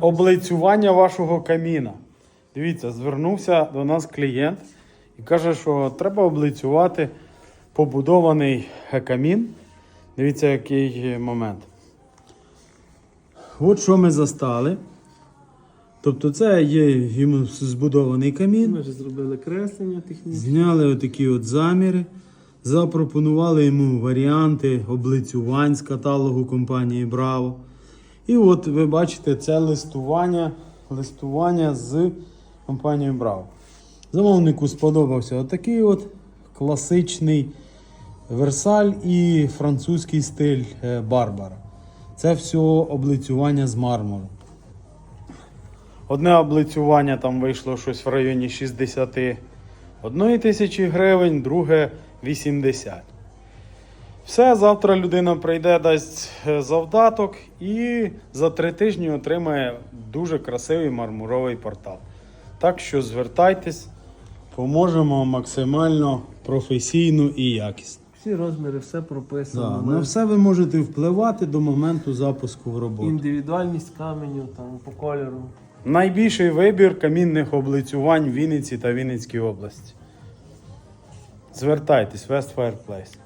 облицювання вашого каміна. Дивіться, звернувся до нас клієнт і каже, що треба облицювати побудований камін. Дивіться, який момент. От що ми застали. Тобто, це є йому збудований камін. Ми вже зробили креслення технічне. Зняли отакі от заміри, запропонували йому варіанти облицювань з каталогу компанії Браво. І от ви бачите, це листування, листування з компанією Браво. Замовнику сподобався отакий от класичний Версаль і французький стиль е, Барбара. Це все облицювання з мармуру. Одне облицювання там вийшло щось в районі 61 тисячі гривень, друге 80. Все, завтра людина прийде, дасть е, завдаток і за три тижні отримає дуже красивий мармуровий портал. Так що звертайтесь, поможемо максимально професійно і якісно. Всі розміри, все Да, прописано. на все ви можете впливати до моменту запуску в роботу. Індивідуальність каменю там, по кольору. Найбільший вибір камінних облицювань в Вінниці та Вінницькій області. Звертайтесь, West Fireplace.